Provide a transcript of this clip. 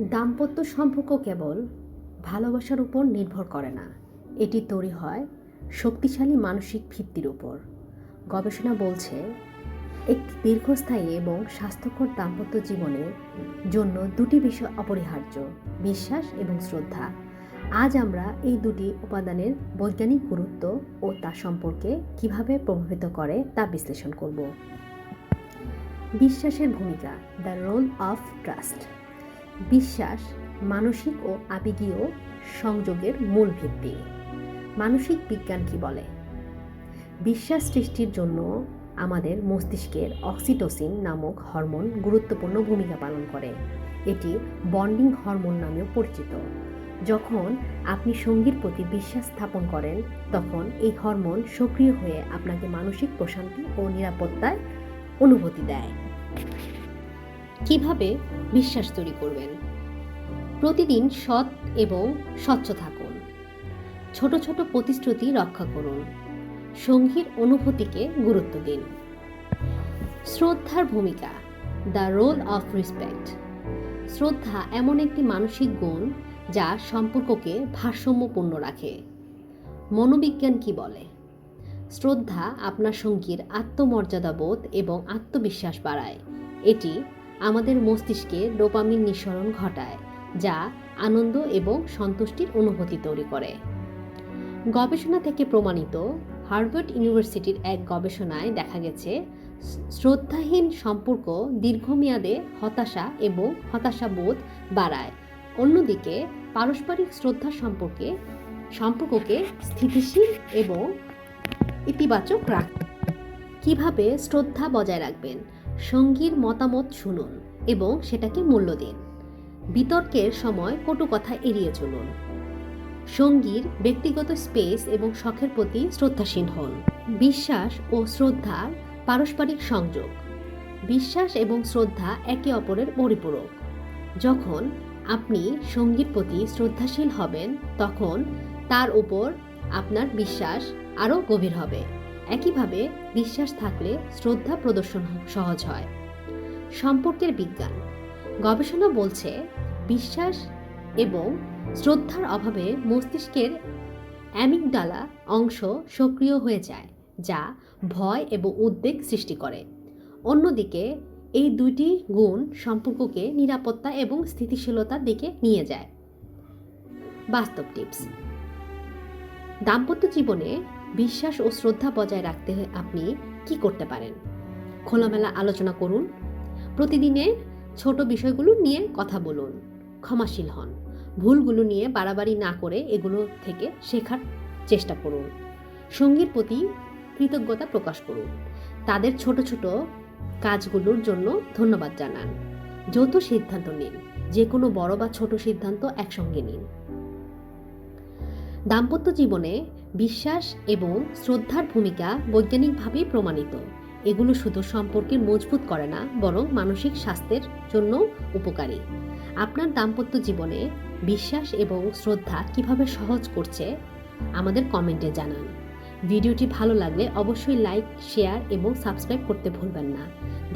দাম্পত্য সম্পর্ক কেবল ভালোবাসার উপর নির্ভর করে না। এটি তৈরি হয় শক্তিশালী মানসিক ভিত্তির উপর। গবেষণা বলছে, একটি দীর্ঘস্থায়ী এবং স্বাস্থ্যকর দাম্পত্য জীবনের জন্য দুটি বিষয় অপরিহার্য, বিশ্বাস এবং শ্রদ্ধা। আজ আমরা এই দুটি উপাদানের বৈজ্ঞানিক গুরুত্ব ও তা সম্পর্কে কীভাবে প্রভাবিত করে তা বিশ্লেষণ করব। বিশ্বাসের ভূমিকা, দ্য রোল অফ ট্রাস্ট। বিশ্বাস, মানসিক ও আবেগীয় সংযোগের মূল ভিত্তি। মানসিক বিজ্ঞান কি বলে? বিশ্বাস সৃষ্টির জন্য আমাদের মস্তিষ্কের অক্সিটোসিন নামক হরমোন গুরুত্বপূর্ণ ভূমিকা পালন করে। এটি বন্ডিং হরমোন নামেও পরিচিত। যখন আপনি সঙ্গীর প্রতি বিশ্বাস স্থাপন করেন, তখন এই হরমোন সক্রিয় হয়ে আপনাকে মানসিক প্রশান্তি ও নিরাপত্তায় অনুভূতি দেয়। কীভাবে বিশ্বাস তৈরি করবেন? প্রতিদিন সৎ এবং স্বচ্ছ থাকুন। ছোট ছোট প্রতিশ্রুতি রক্ষা করুন। সঙ্গীর অনুভূতিকে গুরুত্ব দিন। শ্রদ্ধার ভূমিকা, দ্য রোল অফ রেসপেক্ট। শ্রদ্ধা এমন একটি মানসিক গুণ যা সম্পর্ককে ভারসাম্যপূর্ণ রাখে। মনোবিজ্ঞান কি বলে? শ্রদ্ধা আপনার সঙ্গীর আত্মমর্যাদাবোধ এবং আত্মবিশ্বাস বাড়ায়। এটি আমাদের মস্তিষ্কে ডোপামিন নিঃসরণ ঘটায়, যা আনন্দ এবং সন্তুষ্টির অনুভূতি তৈরি করে। গবেষণা থেকে প্রমাণিত, হার্ভার্ড ইউনিভার্সিটির এক গবেষণায় দেখা গেছে, শ্রদ্ধাহীন সম্পর্ক দীর্ঘমেয়াদে হতাশা এবং হতাশাবোধ বাড়ায়। অন্যদিকে, পারস্পরিক শ্রদ্ধা সম্পর্কে, সম্পর্ককে স্থিতিশীল এবং ইতিবাচক রাখ। কীভাবে শ্রদ্ধা বজায় রাখবেন? সঙ্গীর মতামত শুনুন এবং সেটাকে মূল্য দিন। বিতর্কের সময় কটু কথা এড়িয়ে চলুন। সঙ্গীর ব্যক্তিগত স্পেস এবং শখের প্রতি শ্রদ্ধাশীল হন। বিশ্বাস ও শ্রদ্ধার পারস্পরিক সংযোগ। বিশ্বাস এবং শ্রদ্ধা একে অপরের পরিপূরক। যখন আপনি সঙ্গীর প্রতি শ্রদ্ধাশীল হবেন, তখন তার উপর আপনার বিশ্বাস আরও গভীর হবে। একইভাবে বিশ্বাস থাকলে শ্রদ্ধা প্রদর্শন সহজ হয়। সম্পর্কের বিজ্ঞান। গবেষণা বলছে, বিশ্বাস এবং শ্রদ্ধার অভাবে মস্তিষ্কের অ্যামিগডালা অংশ সক্রিয় হয়ে যায়, যা ভয় এবং উদ্বেগ সৃষ্টি করে। অন্যদিকে, এই দুইটি গুণ সম্পর্ককে নিরাপত্তা এবং স্থিতিশীলতার দিকে নিয়ে যায়। বাস্তব টিপস। দাম্পত্য জীবনে বিশ্বাস ও শ্রদ্ধা বজায় রাখতে আপনি কি করতে পারেন? খোলামেলা আলোচনা করুন। প্রতিদিনে ছোট বিষয়গুলো নিয়ে কথা বলুন। ক্ষমাশীল হন। ভুলগুলো নিয়ে বাড়াবাড়ি না করে এগুলো থেকে শেখার চেষ্টা করুন। সঙ্গীর প্রতি কৃতজ্ঞতা প্রকাশ করুন। তাদের ছোট ছোট কাজগুলোর জন্য ধন্যবাদ জানান। যৌথ সিদ্ধান্ত নিন। যে কোনো বড় বা ছোট সিদ্ধান্ত একসঙ্গে নিন। দাম্পত্য জীবনে বিশ্বাস এবং শ্রদ্ধার ভূমিকা বৈজ্ঞানিকভাবে প্রমাণিত। এগুলো শুধু সম্পর্কের মজবুত করে না, বরং মানসিক স্বাস্থ্যের জন্য উপকারী। আপনার দাম্পত্য জীবনে বিশ্বাস এবং শ্রদ্ধা কীভাবে সহজ করছে, আমাদের কমেন্টে জানান। ভিডিওটি ভালো লাগলে অবশ্যই লাইক, শেয়ার এবং সাবস্ক্রাইব করতে ভুলবেন না।